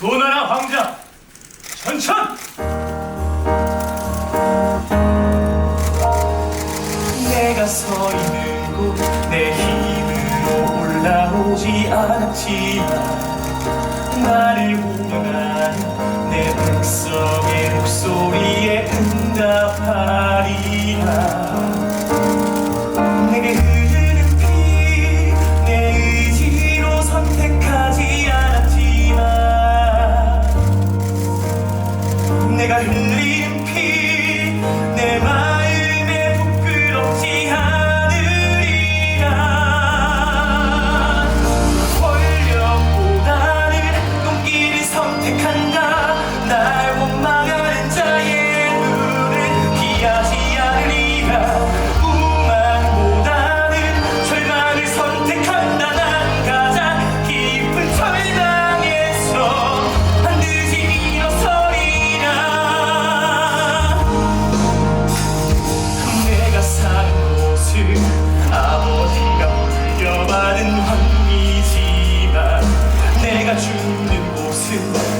도나라 황자 천천! 내가 서 있는 곳 내 힘으로 올라오지 않았지만 나를 운영하는 내 백성의 목소리에 응답하라 to